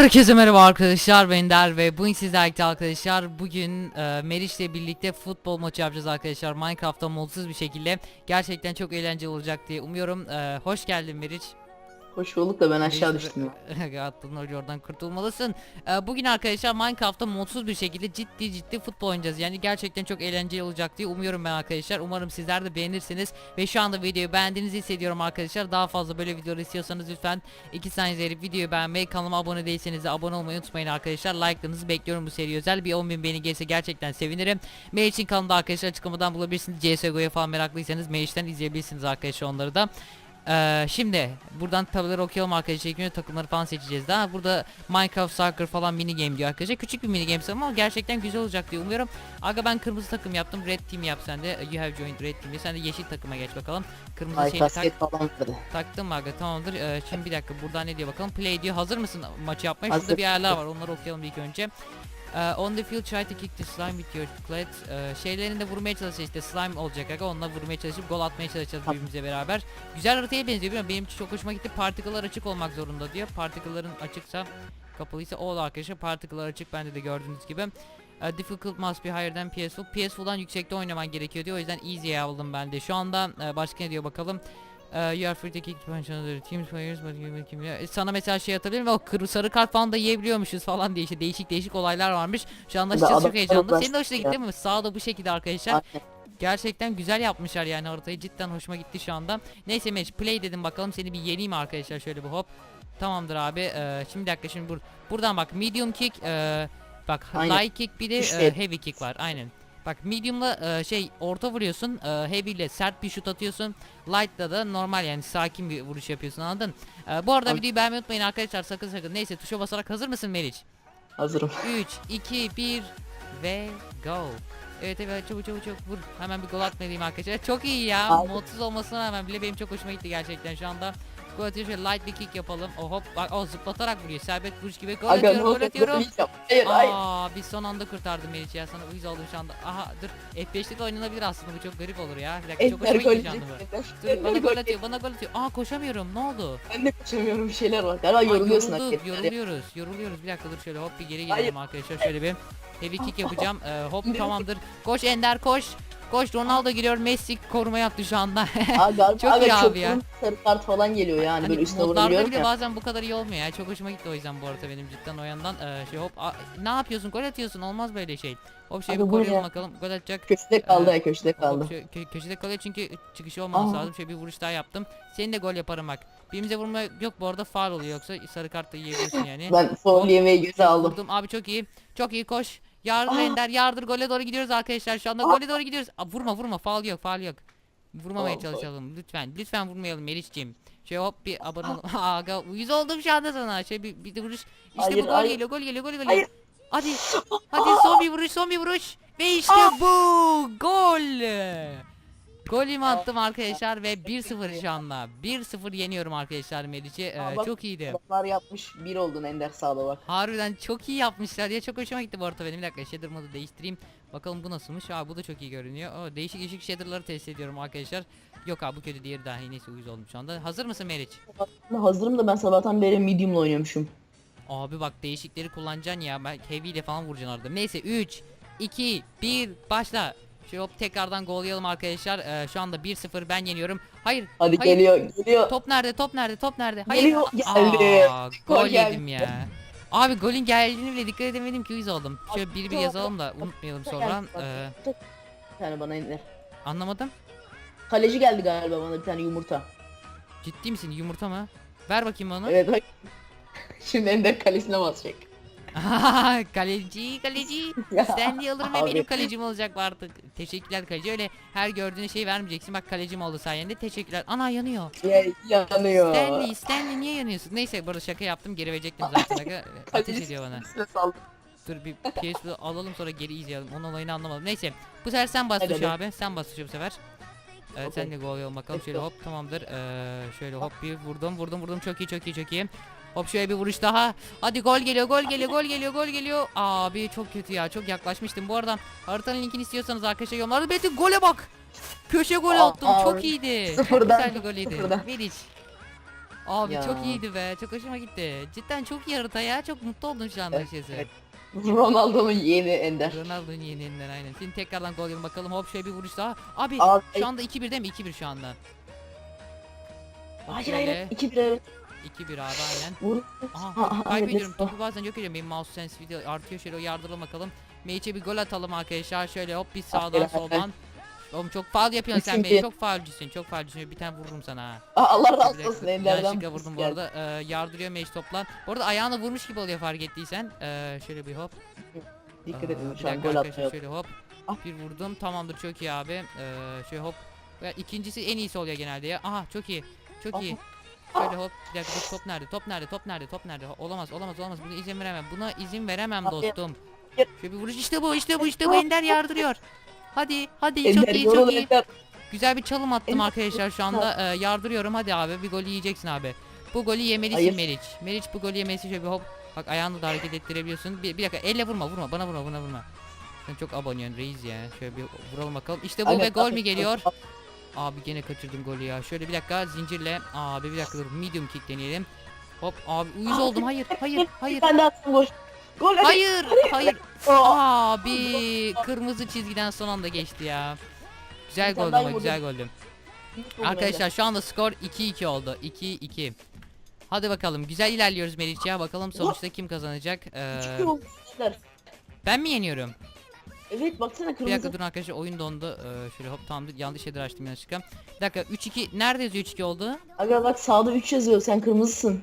Herkese merhaba arkadaşlar ben Der ve bugün sizlerle arkadaşlar bugün e, Meriç'le birlikte futbol maçı yapacağız arkadaşlar Minecraft'ta modsuz bir şekilde. Gerçekten çok eğlenceli olacak diye umuyorum. E, hoş geldin Meriç Hoş bulduk da ben aşağı düştüm. Attın oraya oradan kurtulmalısın. E, bugün arkadaşlar Minecraft'ta modsuz bir şekilde ciddi ciddi futbol oynayacağız. Yani gerçekten çok eğlenceli olacak diye umuyorum ben arkadaşlar. Umarım sizler de beğenirsiniz. Ve şu anda videoyu beğendiğinizi hissediyorum arkadaşlar. Daha fazla böyle videolar istiyorsanız lütfen 2 saniye verip videoyu beğenmeyi kanalıma abone değilseniz de abone olmayı unutmayın arkadaşlar. Like'larınızı bekliyorum bu seri özel. Bir 10.000 beğeni gelirse gerçekten sevinirim. Mail için kanalda arkadaşlar açıklamadan bulabilirsiniz. CSGO'ya falan meraklıysanız Mail'den izleyebilirsiniz arkadaşlar onları da ee, şimdi buradan tabeleri okuyalım arkadaşlar. Önce takımları falan seçeceğiz daha. Burada Minecraft Soccer falan mini game diyor arkadaşlar. Küçük bir mini game ama gerçekten güzel olacak diye umuyorum. Aga ben kırmızı takım yaptım. Red team yap sen de. You have joined red team. Sen de yeşil takıma geç bakalım. Kırmızı Ay şeyini tak, falan vardı. taktım aga tamamdır. Ee, şimdi bir dakika buradan ne diyor bakalım. Play diyor. Hazır mısın maçı yapmaya? Şurada Hazır. bir ayarlar var. Onları okuyalım ilk önce. Ee, on the field try to kick the slime with your clad. Ee, şeylerini de vurmaya çalışacağız işte slime olacak aga onunla vurmaya çalışıp gol atmaya çalışacağız birbirimize beraber. Güzel haritaya benziyor bilmiyorum benim çok hoşuma gitti. Particle'lar açık olmak zorunda diyor. Particle'ların açıksa kapalıysa o da arkadaşlar particle'lar açık bende de gördüğünüz gibi. Ee, difficult must be higher than PS4. PS4'dan yüksekte oynaman gerekiyor diyor. O yüzden easy'ye aldım ben de. Şu anda e, başka ne diyor bakalım. Uh, you are free to kick punch another team's players but you will kill- E, Sana mesela şey atabilirim ve o kırı sarı kart falan da yiyebiliyormuşuz falan diye işte değişik değişik olaylar varmış. Şu anda açıkçası çok heyecanlı. Senin de hoşuna gitti mi? Sağda bu şekilde arkadaşlar. Gerçekten güzel yapmışlar yani haritayı cidden hoşuma gitti şu anda. Neyse match play dedim bakalım seni bir yeneyim arkadaşlar şöyle bir hop. Tamamdır abi. Ee, şimdi bir dakika şimdi bur buradan bak medium kick ee, bak Aynen. light kick bir de ee, heavy kick var aynen. Bak medium'la ee, şey orta vuruyorsun, ee, heavy ile sert bir şut atıyorsun. Light'la da normal yani sakin bir vuruş yapıyorsun anladın? Ee, bu arada Abi- videoyu beğenmeyi unutmayın arkadaşlar sakın sakın. Neyse tuşa basarak hazır mısın Meriç? Hazırım. 3, 2, 1 ve go. Evet evet çabuk çabuk çabuk vur. Hemen bir gol atmalıyım arkadaşlar. Çok iyi ya. Abi. Modsuz olmasına rağmen bile benim çok hoşuma gitti gerçekten şu anda. Gol atıyor şöyle light bir kick yapalım. O hop bak o zıplatarak vuruyor. Serbest vuruş gibi gol Aga atıyorum gol atıyorum. Hayır hayır. Aa bir son anda kurtardım Meriç ya sana uyuz oldum şu anda. Aha dur F5'te de oynanabilir aslında bu çok garip olur ya. Bir dakika çok hoşuma gitti şu anda bu. Dur bana gol atıyor bana gol atıyor. Aa koşamıyorum ne oldu? Ben de koşamıyorum bir şeyler var. Galiba yoruluyorsun hakikaten. yoruluyoruz, yoruluyoruz. Bir dakika dur şöyle hop bir geri gelelim arkadaşlar. Şöyle bir heavy kick yapacağım. Ee, hop tamamdır. Koş Ender koş. Koş Ronaldo giriyor. Messi koruma yaptı şu anda. Galiba Çok aga iyi abi ya. sarı kart falan geliyor yani böyle hani üstüne modlarda vurabiliyorum bile ya. bazen bu kadar iyi olmuyor ya. Çok hoşuma gitti o yüzden bu arada benim cidden o yandan. Ee, şey hop a- ne yapıyorsun? Gol atıyorsun. Olmaz böyle şey. Hop şey Abi bir koruyalım ya. bakalım. Gol atacak. Köşede kaldı Ee, ya köşede Hop, kaldı. şö- kö- köşede kalıyor çünkü çıkışı olmaması Aa. lazım. Şöyle bir vuruş daha yaptım. Senin de gol yaparım bak. Birimize vurma yok bu arada faul oluyor yoksa sarı kart da yiyebilirsin yani. Ben Hop. yemeği göze aldım. Vurdum abi çok iyi. Çok iyi koş. Yardır Aa. Ender yardır gole doğru gidiyoruz arkadaşlar şu anda Aa. gole doğru gidiyoruz. Aa, vurma vurma faul yok faul yok. Vurmamaya faul. çalışalım lütfen. Lütfen vurmayalım Meriç'ciğim. Şöyle hop bir abone ol. Aga uyuz oldum şu anda sana. Şöyle bir, bir vuruş. İşte Hayır, bu gol hayır. geliyor gol geliyor gol geliyor. Hayır. Hadi. Hadi son bir vuruş son bir vuruş. Ve işte bu gol. Golümü attım arkadaşlar ve 1-0 şu anda. 1-0 yeniyorum arkadaşlar Meriç'i. Ee, Aa, bak, çok iyiydi. Adamlar yapmış bir oldun Ender sağda bak. Harbiden çok iyi yapmışlar ya çok hoşuma gitti bu arada. Benim bir dakika shader modu değiştireyim. Bakalım bu nasılmış? Aa bu da çok iyi görünüyor. Oo, değişik değişik shaderları test ediyorum arkadaşlar. Yok abi bu kötü diğeri daha iyi. Neyse uyuz oldum şu anda. Hazır mısın Meriç? Hazırım da ben sabahtan beri medium'la oynuyormuşum. abi bak değişikleri kullanacaksın ya. Ben heavy ile falan vuracaksın arada. Neyse 3 2 1 başla Şöyle hop tekrardan gol yiyelim arkadaşlar Ee, şu anda 1-0 ben yeniyorum hayır Hadi hayır. geliyor geliyor. Top nerede? Top nerede? Top nerede? Hayır. Geliyor, geldi. Aa, Gol gol geldi. yedim ya. Abi golün geldiğini bile dikkat edemedim ki uyuz oldum. Şöyle bir bir yazalım da unutmayalım sonra. Ee, tane bana Ender. anlamadım. Kaleci geldi galiba bana bir tane yumurta. Ciddi misin? Yumurta mı? Ver bakayım onu. Evet bak. Şimdi Ender kalesine basacak. kaleci, kaleci. Ya, Stanley alırım ve abi. benim kalecim olacak bu artık. Teşekkürler kaleci. Öyle her gördüğün şeyi vermeyeceksin. Bak kalecim oldu sayende. Teşekkürler. Ana yanıyor. Ya, yanıyor. Stanley, Stanley niye yanıyorsun? Neyse burada şaka yaptım. Geri verecektim zaten. Ateş ediyor bana. Dur bir PS'li alalım sonra geri izleyelim. Onun olayını anlamadım. Neyse. Bu sefer sen bas hadi. abi. Sen bas tuşa bu sefer. Evet Okey. sen de gol yol bakalım. Şöyle hop tamamdır. Ee, şöyle hop bir vurdum vurdum vurdum. Çok iyi çok iyi çok iyi. Hop şöyle bir vuruş daha. Hadi gol geliyor gol geliyor gol geliyor gol geliyor. Abi çok kötü ya. Çok yaklaşmıştım. Bu arada haritanın linkini istiyorsanız arkadaşlar yorumlarda belirtin. Gole bak. Köşe gol Aa, attım. abi. Çok iyiydi. Çok Sıfırdan, güzel bir golüydü. sıfırdan. Veriç. Abi Ya. çok iyiydi be. Çok hoşuma gitti. Cidden çok iyi harita ya. Çok mutlu oldum şu anda Evet, açıkçası. evet. Ronaldo'nun yeni ender. Ronaldo'nun yeni elinden aynen. Şimdi tekrardan gol yiyelim bakalım. Hop şöyle bir vuruş daha. Abi Abi, şu anda 2-1 değil mi? 2-1 şu anda. Hop hayır hayır. 2 1 evet. 2-1 abi aynen. Vur. Aha kaybediyorum. Topu bazen yok ediyorum. Benim mouse sense video artıyor. Şöyle yardıralım bakalım. Meiç'e bir gol atalım arkadaşlar. Şöyle hop bir sağdan soldan. Oğlum çok faul yapıyorsun sen beni. Çok faulcüsün. Çok faulcüsün. Bir tane vururum sana ha. Allah razı olsun enderden. Yanlışlıkla vurdum bu arada. Ee, yardırıyor Meiç toplan. Bu arada ayağını vurmuş gibi oluyor fark ettiysen. Ee, şöyle bir hop. Dikkat Aa, edin şu an gol atmıyor. şöyle hop. Ah. Bir vurdum. Tamamdır çok iyi abi. Ee, şöyle hop. Ya, ikincisi en iyisi oluyor genelde ya. Aha çok iyi. Çok Ah. iyi. Şöyle hop. Bir dakika dur, top nerede? Top nerede? Top nerede? Top nerede? Olamaz olamaz olamaz. Buna izin veremem. Buna izin veremem dostum. Şöyle bir vuruş işte bu işte bu işte bu Ender yardırıyor. Hadi hadi çok iyi çok iyi. Güzel bir çalım attım arkadaşlar şu anda. Ee, yardırıyorum hadi abi bir golü yiyeceksin abi. Bu golü yemelisin Hayır. Meriç. Meriç bu golü yemelisin şöyle bir hop. Bak ayağını da hareket ettirebiliyorsun. Bir, bir dakika elle vurma vurma bana vurma bana vurma. Sen çok abanıyorsun reis ya. Şöyle bir vuralım bakalım. İşte bu Aynen, ve gol mü geliyor? Abi gene kaçırdım golü ya. Şöyle bir dakika zincirle. Abi bir dakika dur medium kick deneyelim. Hop abi uyuz oldum. Hayır hayır hayır. Bir tane daha attım gol. Hayır hayır. Abi kırmızı çizgiden son anda geçti ya. Güzel gol ama güzel goldü. Arkadaşlar şu anda skor 2-2 oldu. 2-2. Hadi bakalım güzel ilerliyoruz ya. Bakalım sonuçta kim kazanacak. Ee, ben mi yeniyorum? Evet baksana Bir kırmızı. dakika durun arkadaşlar oyun dondu. Ee, şöyle hop tamamdır yanlış yeri açtım yanlışlıkla. Bir dakika 3-2 nerede yazıyor 3-2 oldu? Aga bak sağda 3 yazıyor sen kırmızısın.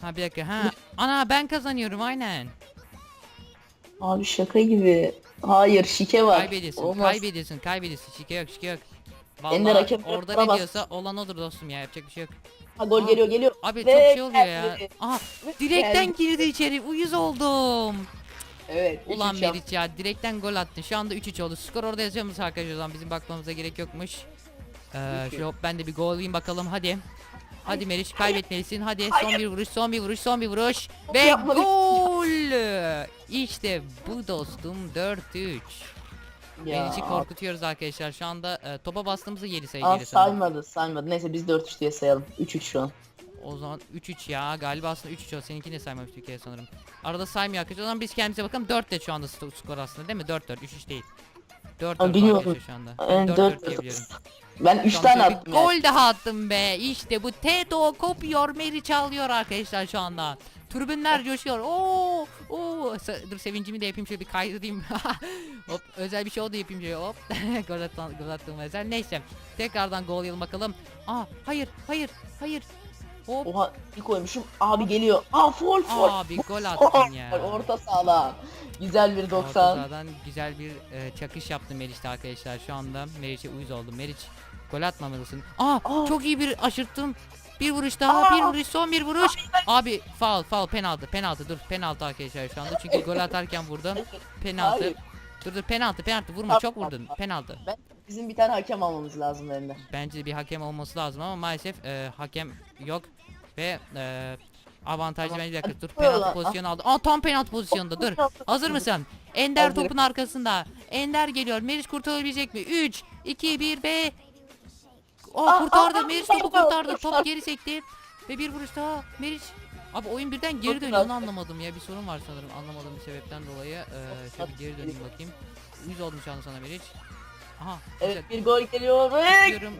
Ha bir dakika ha. Ana ben kazanıyorum aynen. Abi şaka gibi. Hayır şike var. Kaybediyorsun Olmaz. kaybediyorsun kaybediyorsun. Şike yok şike yok. Ender Vallahi hakem orada ne bas. diyorsa olan odur dostum ya yapacak bir şey yok. Ha gol Aa, geliyor geliyor. Abi Ve çok şey oluyor ya. Aha direkten girdi içeri uyuz oldum. Evet. Ulan Meriç ya direkten gol attın. Şu anda 3-3 oldu. Skor orada yazıyor musun arkadaşlar? O zaman bizim bakmamıza gerek yokmuş. Ee, hop ben de bir gol alayım bakalım hadi. Hadi Meriç kaybetmelisin. Hadi son bir vuruş, son bir vuruş, son bir vuruş ve yapmadık. gol. İşte bu dostum 4-3. Ya. Meriç'i korkutuyoruz arkadaşlar. Şu anda e, topa bastığımızda 7 sayı Aa, geliyor sanırım. saymadı saymadı. Neyse biz 4-3 diye sayalım. 3-3 şu an. O zaman 3-3 ya. Galiba aslında 3-3 o. Seninkini de saymamış bir kere sanırım. Arada saymıyor arkadaşlar. O zaman biz kendimize bakalım. 4 de şu anda skor aslında değil mi? 4-4. 3-3 değil. 4-4 Aa, bilmiyorum. arkadaşlar şu anda. Ben 4-4 4 diyebiliyorum. Ben 3 Şu tane attım. yani. Gol daha attım be. İşte bu Teto kopuyor. Meriç alıyor arkadaşlar şu anda. Tribünler coşuyor. Oo, oo. Dur sevincimi de yapayım şöyle bir kaydedeyim. hop özel bir şey oldu yapayım şöyle hop. gol, atan, gol attığım özel. Neyse. Tekrardan gol yiyelim bakalım. Aa hayır hayır hayır. Hop. Oha bir koymuşum. Abi geliyor. Aa foul foul. Abi gol attın ya. Orta sağlam. Güzel bir Orta 90. sahadan güzel bir e, çakış yaptı Meriç'te arkadaşlar. Şu anda Meriç'e uyuz oldum. Meriç gol atmamalısın. Aa, Aa. çok iyi bir aşırttım. Bir vuruş daha, Aa. bir vuruş, son bir vuruş. Abi faul, faul, penaltı, penaltı. Dur, penaltı arkadaşlar şu anda. Çünkü gol atarken vurdum. Penaltı. Hayır. Dur dur penaltı, penaltı. Vurma, çok vurdun. Penaltı. Bizim bir tane hakem almamız lazım Ender. Bence bir hakem olması lazım ama maalesef e, hakem yok ve e, avantajlı Tamam. bence bir dakika dur penaltı lan. pozisyonu aldı. Aa tam penaltı pozisyonunda dur. Hazır mısın? Ender Hazırım. topun arkasında. Ender geliyor. Meriç kurtarabilecek mi? 3 2 1 ve Aa, kurtardı. aa, Meriç topu kurtardı. Top geri sekti. Ve bir vuruş daha. Meriç Abi oyun birden geri Çok dönüyor onu güzel. anlamadım ya bir sorun var sanırım anlamadığım bir sebepten dolayı ee, şöyle bir geri döneyim bakayım Uyuz oldum şu anda sana Meriç Aha Evet güzel. bir gol geliyor ve Diyorum.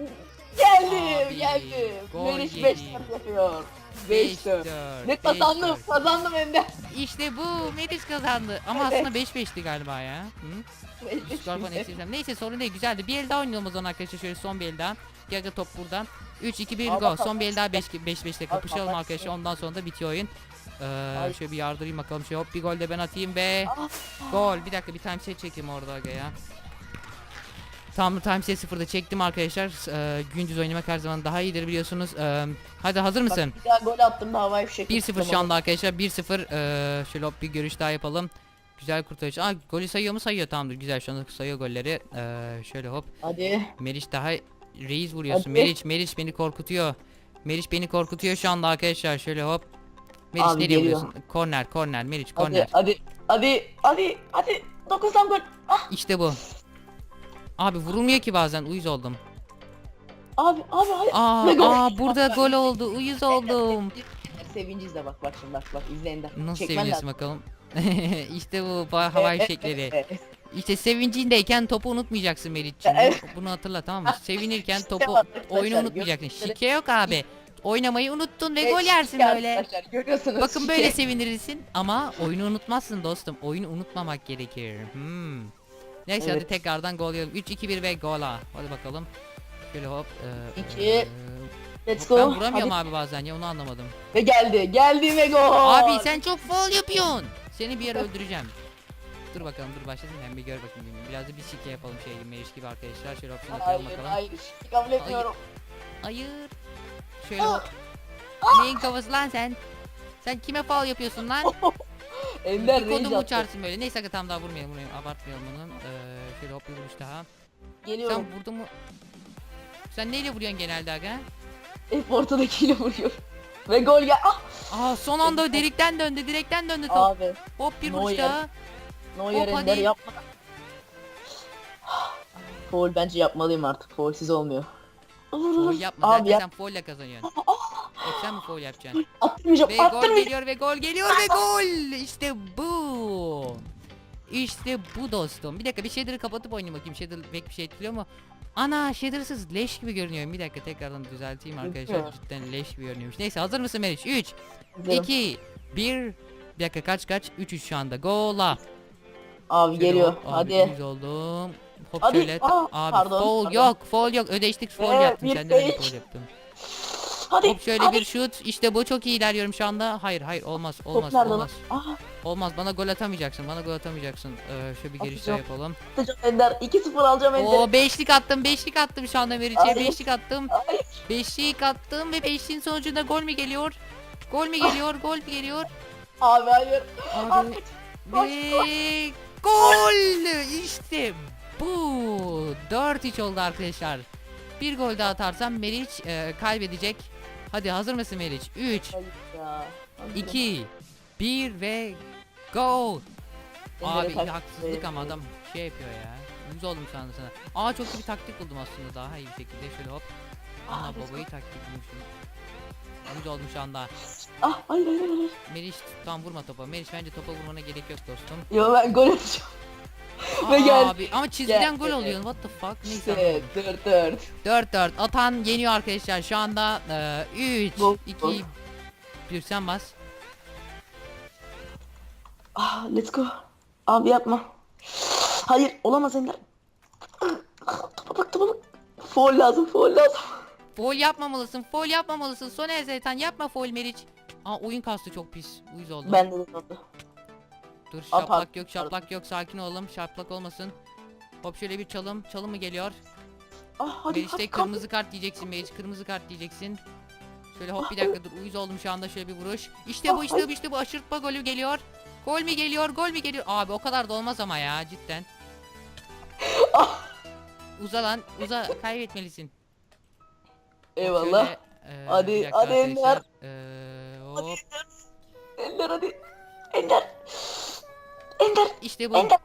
geldim Abi, geldim. gol Meriç 5 yedim. yapıyor. 5 5 4. 4 Ne kazandım kazandım Ender. İşte bu Meriç kazandı ama aslında 5-5'ti galiba ya Hı? Beş, Skor falan beş. eksirsem. Neyse sorun değil güzeldi. Bir el daha oynayalım o zaman arkadaşlar şöyle son bir el daha. Gaga top buradan. 3 2 1 Al go. bakalım. Son bir el daha 5 5 5'te kapışalım bakalım. arkadaşlar. Ondan sonra da bitiyor oyun. Ee, Ay. şöyle bir yardırayım bakalım. Şöyle hop bir gol de ben atayım be. Ah, Gol. Bir dakika bir time set çekeyim orada aga ya. Tam time set sıfırda çektim arkadaşlar. Ee, gündüz oynamak her zaman daha iyidir biliyorsunuz. Ee, hadi hazır Bak, mısın? bir daha gol attım da havai fişek. 1-0 şu anda arkadaşlar 1-0 ee, şöyle hop bir görüş daha yapalım. Güzel kurtarış. Aa golü sayıyor mu? Sayıyor tamamdır. Güzel şu anda sayıyor golleri. Ee, şöyle hop. Hadi. Meriç daha reis vuruyorsun. Hadi. Meriç Meriç beni korkutuyor. Meriç beni korkutuyor şu anda arkadaşlar. Şöyle hop. Meriç Abi nereye geliyor. vuruyorsun? Korner korner Meriç Hadi korner. hadi hadi hadi hadi 9'dan gol. Ah İşte bu. Abi vurulmuyor ki bazen uyuz oldum. Abi abi hayır. Aa, aa burada gol oldu. Uyuz oldum. Sevinci izle bak bak şimdi bak bak izle Ender. Nasıl Çekmen seviniyorsun lazım. bakalım. işte bu havai evet. İşte sevincindeyken topu unutmayacaksın Melih'ciğim. Bu- Bunu hatırla tamam mı? Sevinirken İşte topu arkadaşlar, oyunu unutmayacaksın. gördükleri- Şike yok abi. Oynamayı unuttun ve gol yersin böyle. arkadaşlar, Görüyorsunuz. Bakın böyle sevinirsin ama oyunu unutmazsın dostum. Oyunu unutmamak gerekir. Hmm. Neyse hadi Evet. tekrardan gol yiyelim. 3-2-1 ve gola. Hadi bakalım. Şöyle hop. e, İki. e, Let's go. Ben vuramıyorum Hadi. abi bazen ya onu anlamadım. Ve geldi. Geldi ve gol. Abi sen çok foul yapıyorsun. Seni bir yere öldüreceğim. Dur bakalım dur başlasın ben bir gör bakayım. Biraz da bir şike yapalım şey gibi meriç gibi arkadaşlar. Şöyle opsiyonu koyalım Hayır bakalım. hayır. Kabul etmiyorum. Hayır. Şöyle Aa! hop. Neyin kafası lan sen? Sen kime foul yapıyorsun lan? Ender range kodumu attı. uçarsın böyle. Neyse ki tam daha vurmayalım vurmayalım. Abartmayalım bunu. Ee, şöyle hop bir vuruş daha. Geliyorum. Sen vurdun mu? Sen neyle vuruyorsun genelde aga? Hep ortadakiyle vuruyor. Ve gol gel. Ah! Aa son anda delikten döndü, direkten döndü top. Abi. Hop bir vuruş Neuer. daha. Neuer Hop, Ender hadi. yapma. Foul bence yapmalıyım artık. Foulsiz olmuyor. Foul yapma Abi zaten yap. sen faulle kazanıyorsun. Hep sen mi foul yapacaksın? Attırmayacağım. Ve gol Attırmayacağım. geliyor ve gol geliyor ve gol. İşte bu. İşte bu dostum. Bir dakika bir shader'ı kapatıp oynayayım bakayım. Shader pek bir şey etkiliyor mu? Ana shader'sız leş gibi görünüyor. Bir dakika tekrardan düzelteyim arkadaşlar. Cidden leş gibi görünüyormuş. Neyse hazır mısın Meriç? 3, Gidiyorum. 2, 1. Bir dakika kaç kaç? 3 3 şu anda. Gola. Abi Şöyle geliyor. hop, Abi, Hadi. uyuz oldum. Hop Hadi. şöyle. Aa, abi pardon, foul pardon. yok. Foul yok. Ödeştik foul Ve yaptım. bir Sen de ben de fake. foul yaptım. Hadi. Hop şöyle hadi. bir şut. İşte bu çok iyi ilerliyorum şu anda. Hayır hayır olmaz Top olmaz lan? olmaz. Ah, Olmaz bana gol atamayacaksın. Bana gol atamayacaksın. Ee, şöyle bir giriş daha Atacağım. yapalım. atacağım Ender. 2-0 alacağım Ender. Oo beşlik attım. Beşlik attım şu anda Meriç'e. Ay. Beşlik attım. Ay. Beşlik attım ve beşliğin sonucunda gol mü geliyor? Gol mü geliyor? Gol mü geliyor? Abi hayır. Abi Abi. ve gol! İşte bu. 4-3 oldu arkadaşlar. Bir gol daha atarsam Meriç e, kaybedecek. Hadi hazır mısın Meriç? 3, Hayır ya. Hadi. 2, 1 ve go! Abi haksızlık ama adam şey yapıyor ya. Yüz oldum sandım sana. Aa çok iyi bir taktik buldum aslında daha iyi bir şekilde. Şöyle hop. Ana Aa, babayı taktik bulmuşum. Yüz oldum şu anda. Ah hayır hayır hayır. Meriç tam vurma topa. Meriç bence topa vurmana gerek yok dostum. Yo ben gol atacağım. Ve gel- Abi ama çizgiden gel- gol gel- oluyor. What the fuck? Neyse. İşte 4-4. 4-4. Atan yeniyor arkadaşlar. Şu anda 3, Gol, 2, gol. 1 sen bas. Ah let's go. Abi yapma. Hayır olamaz Ender. Topa bak topa bak. Foul lazım foul lazım. Foul yapmamalısın. Foul yapmamalısın. Son Zeytan yapma foul Meriç. Aa oyun kastı çok pis. Uyuz oldum. Ben de oldu. Dur şaplak yok şaplak yok sakin olalım şaplak olmasın. Hop şöyle bir çalım çalım mı geliyor? Ah hadi Meriç'te hadi kırmızı kart diyeceksin Meriç kırmızı kart diyeceksin. Şöyle hop bir dakika dur uyuz oldum şu anda şöyle bir vuruş. İşte bu işte bu işte bu aşırtma golü geliyor. Gol mü geliyor gol mü geliyor? Abi o kadar da olmaz ama ya cidden. Ah. Uza lan uza kaybetmelisin. Eyvallah. şöyle, eee, Hadi, bir dakika hadi arkadaşlar. Ender. Eee, Hadi Ender. Ender hadi. Ender. Ender. işte bu Ender.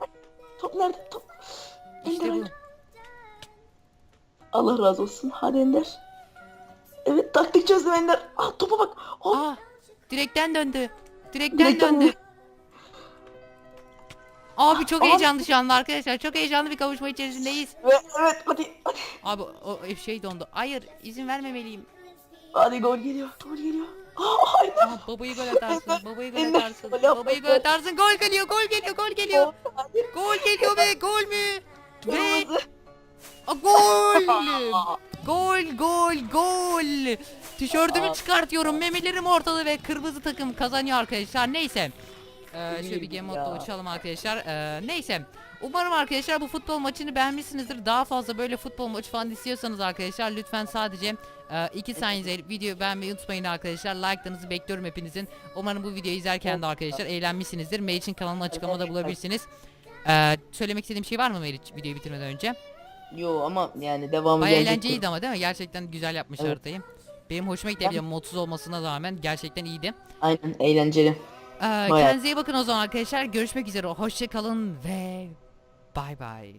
Top nerede? Top. işte Ender, bu. Allah razı olsun. Hadi Ender. Evet taktik çözdüm Ender. Ah topa bak. Hop. Aa, direkten döndü. Direkten, Direkten döndü. Abi çok Abi. heyecanlı şu anda arkadaşlar. Çok heyecanlı bir kavuşma içerisindeyiz. Ve evet hadi hadi. Abi o şey dondu. Hayır izin vermemeliyim. Hadi gol geliyor. Gol geliyor. Ah hayır. Aa, babayı gol atarsın. Babayı gol atarsın. Babayı gol atarsın. Gol geliyor. Gol geliyor. Gol geliyor. Gol geliyor ve gol mü? Ve. Aa, gol! Gol gol gol. Tişörtümü çıkartıyorum. Memelerim ortada ve kırmızı takım kazanıyor arkadaşlar. Neyse. Ee, şöyle bir game modda uçalım arkadaşlar. Ee, neyse. Umarım arkadaşlar bu futbol maçını beğenmişsinizdir. Daha fazla böyle futbol maçı falan istiyorsanız arkadaşlar lütfen sadece 2 saniye video beğenmeyi unutmayın arkadaşlar. Like'larınızı bekliyorum hepinizin. Umarım bu videoyu izlerken de arkadaşlar eğlenmişsinizdir. Meriç'in kanalını açıklamada bulabilirsiniz. Ee, söylemek istediğim şey var mı Meriç videoyu bitirmeden önce? Yo ama yani devamı Baya gelecek. eğlenceliydi ama değil mi? Gerçekten güzel yapmış Evet. haritayı. Benim hoşuma gitti Ben- modsuz olmasına rağmen gerçekten iyiydi. Aynen eğlenceli. Ee, Bayağı. kendinize iyi bakın o zaman arkadaşlar. Görüşmek üzere. Hoşça kalın ve bay bay.